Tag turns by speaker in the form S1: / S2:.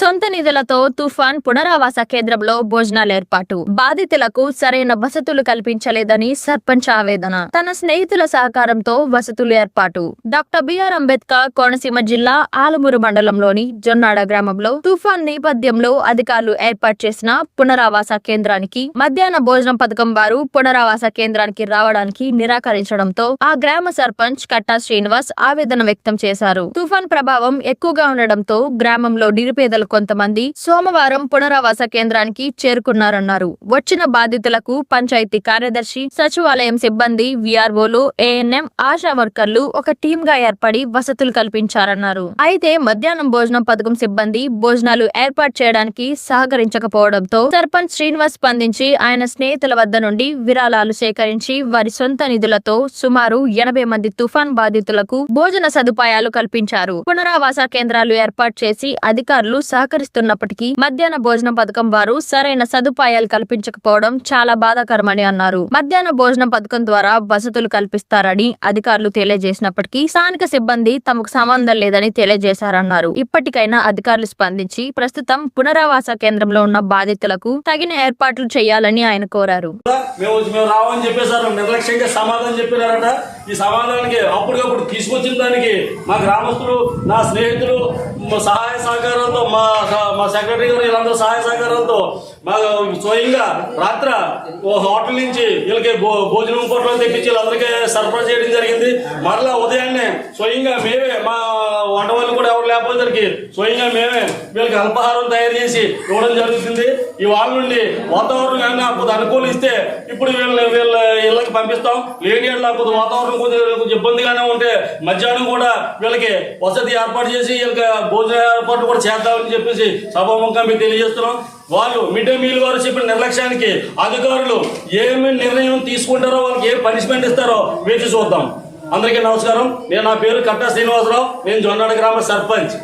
S1: సొంత నిధులతో తుఫాన్ పునరావాస కేంద్రంలో భోజనాలు ఏర్పాటు. బాధితులకు సరైన వసతులు కల్పించలేదని సర్పంచ్ ఆవేదన. తన స్నేహితుల సహకారంతో వసతులు ఏర్పాటు. డాక్టర్ బిఆర్ అంబేద్కర్ కోనసీమ జిల్లా ఆలమూరు మండలంలోని జొన్నాడ గ్రామంలో తుఫాన్ నేపథ్యంలో అధికారులు ఏర్పాటు చేసిన పునరావాస కేంద్రానికి మధ్యాహ్న భోజనం పథకం వారు పునరావాస కేంద్రానికి రావడానికి నిరాకరించడంతో ఆ గ్రామ సర్పంచ్ కట్టా శ్రీనివాస్ ఆవేదన వ్యక్తం చేశారు. తుఫాన్ ప్రభావం ఎక్కువగా ఉండడంతో గ్రామంలో నిరుపేదలు కొంతమంది సోమవారం పునరావాస కేంద్రానికి చేరుకున్నారన్నారు. వచ్చిన బాధితులకు పంచాయతీ కార్యదర్శి సచివాలయం సిబ్బంది విఆర్ఓలు ఏఎన్ఎం ఆశా వర్కర్లు ఒక టీమ్గా ఏర్పడి వసతులు కల్పించారన్నారు. అయితే మధ్యాహ్నం భోజనం పథకం సిబ్బంది భోజనాలు ఏర్పాటు చేయడానికి సహకరించకపోవడంతో సర్పంచ్ శ్రీనివాస్ స్పందించి ఆయన స్నేహితుల వద్ద నుండి విరాళాలు సేకరించి వారి సొంత నిధులతో సుమారు ఎనభై మంది తుఫాన్ బాధితులకు భోజన సదుపాయాలు కల్పించారు. పునరావాస కేంద్రాలు ఏర్పాటు చేసి అధికారులు సహకరిస్తున్నప్పటికీ మధ్యాహ్న భోజనం పథకం వారు సరైన సదుపాయాలు కల్పించకపోవడం చాలా బాధాకరమని అన్నారు. మధ్యాహ్న భోజనం పథకం ద్వారా వసతులు కల్పిస్తారని అధికారులు తెలియజేసినప్పటికీ స్థానిక సిబ్బంది తమకు సంబంధం లేదని తెలియజేశారన్నారు. ఇప్పటికైనా అధికారులు స్పందించి ప్రస్తుతం పునరావాస కేంద్రంలో ఉన్న బాధితులకు తగిన ఏర్పాట్లు చేయాలని ఆయన కోరారు.
S2: నిర్లక్ష్యంగా సమాధానం చెప్పినారట ఈ సమాధానానికి అప్పటికప్పుడు తీసుకొచ్చిన దానికి మా గ్రామస్తులు నా స్నేహితులు సహాయ సహకారంతో మా మా సెక్రటరీ గారు వీళ్ళందరూ సహాయ సహకారంతో మా స్వయంగా రాత్ర ఓ హోటల్ నుంచి వీళ్ళకి భో భోజనం పొట్టలు తెప్పించి వీళ్ళందరికీ సరఫరా చేయడం జరిగింది. మరలా ఉదయాన్నే స్వయంగా మేమే మా వంట వాళ్ళు కూడా ఎవరు లేకపోయేసరికి స్వయంగా మేమే వీళ్ళకి అల్పాహారం తయారు చేసి ఇవ్వడం జరుగుతుంది. ఇవాళ నుండి వాతావరణం కానీ కొద్దిగా అనుకూలిస్తే ఇప్పుడు వీళ్ళ వీళ్ళ ఇళ్ళకి పంపిస్తాం. లేని వాళ్ళ కొద్దిగా వాతావరణం కొద్దిగా కొంచెం ఇబ్బందిగానే ఉంటే మధ్యాహ్నం కూడా వీళ్ళకి వసతి ఏర్పాటు చేసి వీళ్ళకి భోజన ఏర్పాటు కూడా చేద్దామని చెప్పేసి సభాముఖం మీకు తెలియజేస్తున్నాం. వాళ్ళు మిడ్ డే మీల్ వారు చెప్పిన నిర్లక్ష్యానికి అధికారులు ఏమి నిర్ణయం తీసుకుంటారో వాళ్ళకి ఏ పనిష్మెంట్ ఇస్తారో వేచి చూద్దాం. అందరికీ నమస్కారం. నేను నా పేరు కట్టా శ్రీనివాసరావు. నేను జొన్నాడ గ్రామ సర్పంచ్.